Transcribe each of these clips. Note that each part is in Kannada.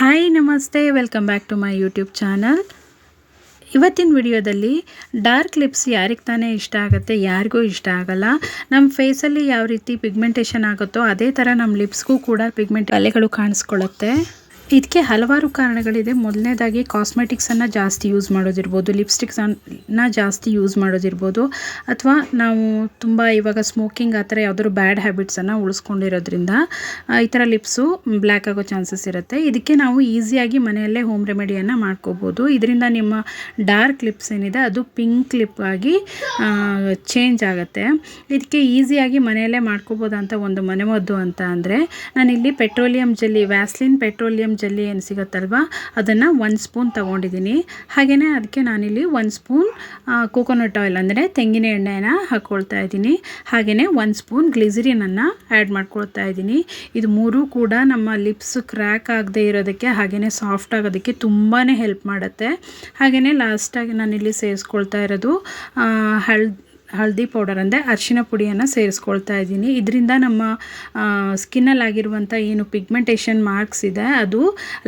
ಹಾಯ್ ನಮಸ್ತೆ. Welcome back to my YouTube channel ಇವತ್ತಿನ ವಿಡಿಯೋದಲ್ಲಿ ಡಾರ್ಕ್ ಲಿಪ್ಸ್ ಯಾರಿಗೆ ತಾನೇ ಇಷ್ಟ ಆಗುತ್ತೆ, ಯಾರಿಗೂ ಇಷ್ಟ ಆಗಲ್ಲ ನಮ್ಮ ಫೇಸಲ್ಲಿ ಯಾವ ರೀತಿ ಪಿಗ್ಮೆಂಟೇಷನ್ ಆಗುತ್ತೋ ಅದೇ ಥರ ನಮ್ಮ ಲಿಪ್ಸ್ಗೂ ಕೂಡ ಪಿಗ್ಮೆಂಟ್ ಅಲೆಗಳು ಕಾಣಿಸ್ಕೊಳ್ಳುತ್ತೆ. ಇದಕ್ಕೆ ಹಲವಾರು ಕಾರಣಗಳಿದೆ. ಮೊದಲನೇದಾಗಿ ಕಾಸ್ಮೆಟಿಕ್ಸನ್ನು ಜಾಸ್ತಿ ಯೂಸ್ ಮಾಡೋದಿರ್ಬೋದು ಲಿಪ್ಸ್ಟಿಕ್ಸನ್ನ ಜಾಸ್ತಿ ಯೂಸ್ ಮಾಡೋದಿರ್ಬೋದು. ಅಥವಾ ನಾವು ತುಂಬ ಇವಾಗ ಸ್ಮೋಕಿಂಗ್ ಆ ಥರ ಯಾವುದಾದ್ರು ಬ್ಯಾಡ್ ಹ್ಯಾಬಿಟ್ಸನ್ನು ಉಳಿಸ್ಕೊಂಡಿರೋದ್ರಿಂದ ಈ ಥರ ಲಿಪ್ಸು ಬ್ಲ್ಯಾಕ್ ಆಗೋ ಚಾನ್ಸಸ್ ಇರುತ್ತೆ. ಇದಕ್ಕೆ ನಾವು ಈಸಿಯಾಗಿ ಮನೆಯಲ್ಲೇ ಹೋಮ್ ರೆಮಿಡಿಯನ್ನು ಮಾಡ್ಕೋಬೋದು. ಇದರಿಂದ ನಿಮ್ಮ ಡಾರ್ಕ್ ಲಿಪ್ಸ್ ಏನಿದೆ, ಅದು ಪಿಂಕ್ ಲಿಪ್ ಆಗಿ ಚೇಂಜ್ ಆಗುತ್ತೆ. ಇದಕ್ಕೆ ಈಸಿಯಾಗಿ ಮನೆಯಲ್ಲೇ ಮಾಡ್ಕೋಬೋದಂತ ಒಂದು ಮನೆಮದ್ದು ಅಂತ ಅಂದರೆ, ನಾನಿಲ್ಲಿ petroleum jelly Vaseline petroleum jelly ಏನು ಸಿಗುತ್ತಲ್ವ? ಅದನ್ನು ಒಂದು ಸ್ಪೂನ್ ತೊಗೊಂಡಿದ್ದೀನಿ. ಹಾಗೆಯೇ ಅದಕ್ಕೆ ನಾನಿಲ್ಲಿ ಒಂದು ಸ್ಪೂನ್ ಕೋಕೋನಟ್ ಆಯಿಲ್ ಅಂದರೆ ತೆಂಗಿನ ಎಣ್ಣೆನ ಹಾಕ್ಕೊಳ್ತಾ ಇದ್ದೀನಿ. ಹಾಗೆಯೇ ಒಂದು ಸ್ಪೂನ್ ಗ್ಲಿಸರಿನನ್ನು ಆ್ಯಡ್ ಮಾಡ್ಕೊಳ್ತಾ ಇದ್ದೀನಿ. ಇದು ಮೂರೂ ಕೂಡ ನಮ್ಮ ಲಿಪ್ಸ್ ಕ್ರ್ಯಾಕ್ ಆಗದೆ ಇರೋದಕ್ಕೆ ಹಾಗೆಯೇ ಸಾಫ್ಟ್ ಆಗೋದಕ್ಕೆ ತುಂಬಾ ಹೆಲ್ಪ್ ಮಾಡುತ್ತೆ. ಹಾಗೆಯೇ ಲಾಸ್ಟಾಗಿ ನಾನಿಲ್ಲಿ ಸೇರಿಸ್ಕೊಳ್ತಾ ಇರೋದು ಹಳ್ ಹಳದಿ ಪೌಡರ್ ಅಂದರೆ ಅರಿಶಿನ ಪುಡಿಯನ್ನು ಸೇರಿಸ್ಕೊಳ್ತಾ ಇದ್ದೀನಿ. ಇದರಿಂದ ನಮ್ಮ ಸ್ಕಿನ್ನಲ್ಲಿ ಆಗಿರುವಂಥ ಏನು ಪಿಗ್ಮೆಂಟೇಷನ್ ಮಾರ್ಕ್ಸ್ ಇದೆ, ಅದು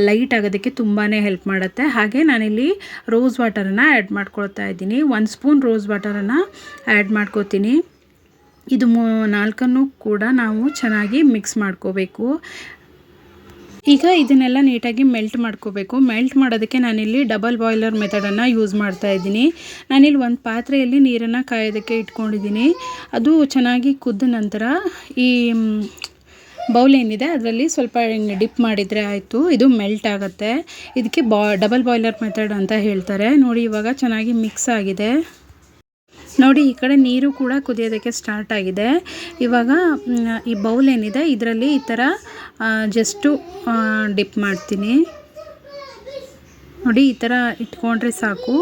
ಲೈಟ್ ಆಗೋದಕ್ಕೆ ತುಂಬಾ ಹೆಲ್ಪ್ ಮಾಡುತ್ತೆ. ಹಾಗೆ ನಾನಿಲ್ಲಿ ರೋಸ್ ವಾಟರನ್ನು ಆ್ಯಡ್ ಮಾಡ್ಕೊಳ್ತಾ ಇದ್ದೀನಿ. ಒಂದು ಸ್ಪೂನ್ ರೋಸ್ ವಾಟರನ್ನು ಆ್ಯಡ್ ಮಾಡ್ಕೋತೀನಿ. ಇದು ಮೂ, ನಾಲ್ಕನ್ನು ಕೂಡ ನಾವು ಚೆನ್ನಾಗಿ ಮಿಕ್ಸ್ ಮಾಡ್ಕೋಬೇಕು. ಈಗ ಇದನ್ನೆಲ್ಲ ನೀಟಾಗಿ ಮೆಲ್ಟ್ ಮಾಡ್ಕೋಬೇಕು. ಮೆಲ್ಟ್ ಮಾಡೋದಕ್ಕೆ ನಾನಿಲ್ಲಿ ಡಬಲ್ ಬಾಯ್ಲರ್ ಮೆಥಡನ್ನು ಯೂಸ್ ಮಾಡ್ತಾ ಇದ್ದೀನಿ. ನಾನಿಲ್ಲಿ ಒಂದು ಪಾತ್ರೆಯಲ್ಲಿ ನೀರನ್ನು ಕಾಯೋದಕ್ಕೆ ಇಟ್ಕೊಂಡಿದ್ದೀನಿ. ಅದು ಚೆನ್ನಾಗಿ ಕುದ್ದ ನಂತರ ಈ ಬೌಲ್ ಏನಿದೆ ಅದರಲ್ಲಿ ಸ್ವಲ್ಪ ಡಿಪ್ ಮಾಡಿದರೆ ಆಯಿತು. ಇದು ಮೆಲ್ಟ್ ಆಗುತ್ತೆ. ಇದಕ್ಕೆ ಬಾ ಡಬಲ್ ಬಾಯ್ಲರ್ ಮೆಥಡ್ ಅಂತ ಹೇಳ್ತಾರೆ. ನೋಡಿ ಇವಾಗ ಚೆನ್ನಾಗಿ ಮಿಕ್ಸ್ ಆಗಿದೆ. ನೋಡಿ ಈ ಕಡೆ ನೀರು ಕೂಡ ಕುದಿಯೋದಕ್ಕೆ ಸ್ಟಾರ್ಟ್ ಆಗಿದೆ. ಇವಾಗ ಈ ಬೌಲ್ ಏನಿದೆ, ಇದರಲ್ಲಿ ಈ ಥರ ಜಸ್ಟು ಡಿಪ್ ಮಾಡ್ತೀನಿ. ನೋಡಿ, ಈ ಥರ ಇಟ್ಕೊಂಡ್ರೆ ಸಾಕು.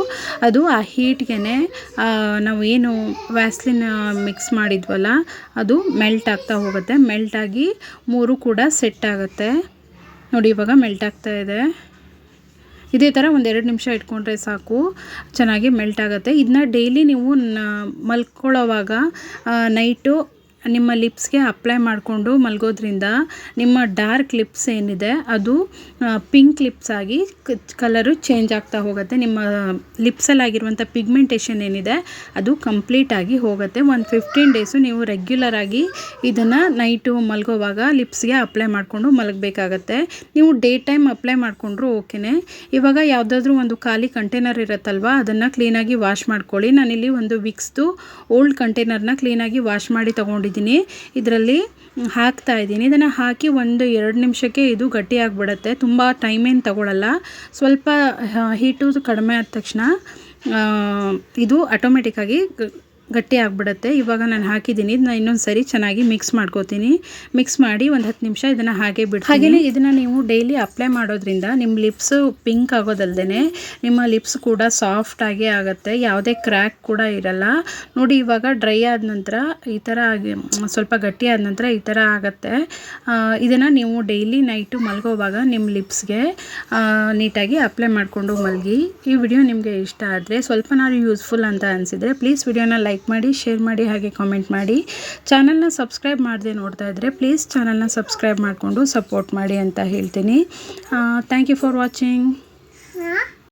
ಅದು ಆ ಹೀಟ್ಗೆ ನಾವು ಏನು ವ್ಯಾಸ್ಲಿನ್ ಮಿಕ್ಸ್ ಮಾಡಿದ್ವಲ್ಲ, ಅದು ಮೆಲ್ಟ್ ಆಗ್ತಾ ಹೋಗುತ್ತೆ. ಮೆಲ್ಟ್ ಆಗಿ ಮೂರು ಕೂಡ ಸೆಟ್ ಆಗುತ್ತೆ. ನೋಡಿ, ಇವಾಗ ಮೆಲ್ಟ್ ಆಗ್ತಾ ಇದೆ. ಇದೇ ಥರ ಒಂದೆರಡು ನಿಮಿಷ ಇಟ್ಕೊಂಡ್ರೆ ಸಾಕು. ಚೆನ್ನಾಗಿ ಮೆಲ್ಟ್ ಆಗುತ್ತೆ. ಇದನ್ನ ಡೈಲಿ ನೀವು ಮಲ್ಕೊಳ್ಳೋವಾಗ ನೈಟು ನಿಮ್ಮ ಲಿಪ್ಸ್ಗೆ ಅಪ್ಲೈ ಮಾಡಿಕೊಂಡು ಮಲಗೋದ್ರಿಂದ ನಿಮ್ಮ ಡಾರ್ಕ್ ಲಿಪ್ಸ್ ಏನಿದೆ, ಅದು ಪಿಂಕ್ ಲಿಪ್ಸ್ ಆಗಿ ಕಲರು ಚೇಂಜ್ ಆಗ್ತಾ ಹೋಗುತ್ತೆ. ನಿಮ್ಮ ಲಿಪ್ಸಲ್ಲಿ ಆಗಿರುವಂಥ ಪಿಗ್ಮೆಂಟೇಷನ್ ಏನಿದೆ, ಅದು ಕಂಪ್ಲೀಟ್ ಆಗಿ ಹೋಗುತ್ತೆ. ಒಂದು ಫಿಫ್ಟೀನ್ ಡೇಸು ನೀವು ರೆಗ್ಯುಲರ್ ಆಗಿ ಇದನ್ನು ನೈಟು ಮಲಗೋವಾಗ ಲಿಪ್ಸ್ಗೆ ಅಪ್ಲೈ ಮಾಡಿಕೊಂಡು ಮಲಗಬೇಕಾಗತ್ತೆ. ನೀವು ಡೇ ಟೈಮ್ ಅಪ್ಲೈ ಮಾಡಿಕೊಂಡ್ರು ಓಕೆನೇ. ಇವಾಗ ಯಾವುದಾದ್ರೂ ಒಂದು ಖಾಲಿ ಕಂಟೈನರ್ ಇರುತ್ತಲ್ವ, ಅದನ್ನು ಕ್ಲೀನಾಗಿ ವಾಶ್ ಮಾಡ್ಕೊಳ್ಳಿ. ನಾನಿಲ್ಲಿ ಒಂದು ವಿಕ್ಸ್ದು ಓಲ್ಡ್ ಕಂಟೈನರ್ನ ಕ್ಲೀನಾಗಿ ವಾಶ್ ಮಾಡಿ ತೊಗೊಂಡಿದ್ದೀನಿ. ಇದರಲ್ಲಿ ಹಾಕ್ತಾ ಇದ್ದೀನಿ. ಇದನ್ನು ಹಾಕಿ ಒಂದು ಎರಡು ನಿಮಿಷಕ್ಕೆ ಇದು ಗಟ್ಟಿ ಆಗಿಬಿಡುತ್ತೆ. ತುಂಬ ಏನು ತಗೊಳ್ಳಲ್ಲ ಸ್ವಲ್ಪ ಹೀಟು ಕಡಿಮೆ ಆದ ತಕ್ಷಣ ಇದು ಆಟೋಮೆಟಿಕ್ಕಾಗಿ ಗಟ್ಟಿ ಆಗಿಬಿಡುತ್ತೆ. ಇವಾಗ ನಾನು ಹಾಕಿದ್ದೀನಿ. ಇದನ್ನ ಇನ್ನೊಂದು ಸರಿ ಚೆನ್ನಾಗಿ ಮಿಕ್ಸ್ ಮಾಡ್ಕೋತೀನಿ. ಮಿಕ್ಸ್ ಮಾಡಿ ಒಂದು ಹತ್ತು ನಿಮಿಷ ಇದನ್ನು ಹಾಗೆ ಬಿಡ್ತೀನಿ. ಹಾಗೆಯೇ ಇದನ್ನು ನೀವು ಡೈಲಿ ಅಪ್ಲೈ ಮಾಡೋದ್ರಿಂದ ನಿಮ್ಮ ಲಿಪ್ಸು ಪಿಂಕ್ ಆಗೋದಲ್ಲದೆ ನಿಮ್ಮ ಲಿಪ್ಸ್ ಕೂಡ ಸಾಫ್ಟ್ ಆಗಿ ಆಗುತ್ತೆ. ಯಾವುದೇ ಕ್ರ್ಯಾಕ್ ಕೂಡ ಇರಲ್ಲ. ನೋಡಿ ಇವಾಗ ಡ್ರೈ ಆದ ನಂತರ ಈ ಥರ ಆಗಿ ಸ್ವಲ್ಪ ಗಟ್ಟಿ ಆದ ನಂತರ ಈ ಥರ ಆಗುತ್ತೆ. ಇದನ್ನು ನೀವು ಡೈಲಿ ನೈಟು ಮಲ್ಗೋವಾಗ ನಿಮ್ಮ ಲಿಪ್ಸ್ಗೆ ನೀಟಾಗಿ ಅಪ್ಲೈ ಮಾಡಿಕೊಂಡು ಮಲಗಿ. ಈ ವಿಡಿಯೋ ನಿಮಗೆ ಇಷ್ಟ ಆದರೆ ಸ್ವಲ್ಪ ನಾನು ಯೂಸ್ಫುಲ್ ಅಂತ ಅನಿಸಿದರೆ ಪ್ಲೀಸ್ ವಿಡಿಯೋನ ಲೈಕ್ ಮಾಡಿ ಶೇರ್ ಮಾಡಿ, ಹಾಗೆ ಕಾಮೆಂಟ್ ಮಾಡಿ. ಚಾನಲ್ನ ಸಬ್ಸ್ಕ್ರೈಬ್ ಮಾಡದೆ ನೋಡ್ತಾ ಇದ್ದರೆ ಪ್ಲೀಸ್ ಚಾನಲ್ನ ಸಬ್ಸ್ಕ್ರೈಬ್ ಮಾಡಿಕೊಂಡು ಸಪೋರ್ಟ್ ಮಾಡಿ ಅಂತ ಹೇಳ್ತೀನಿ. Thank you for watching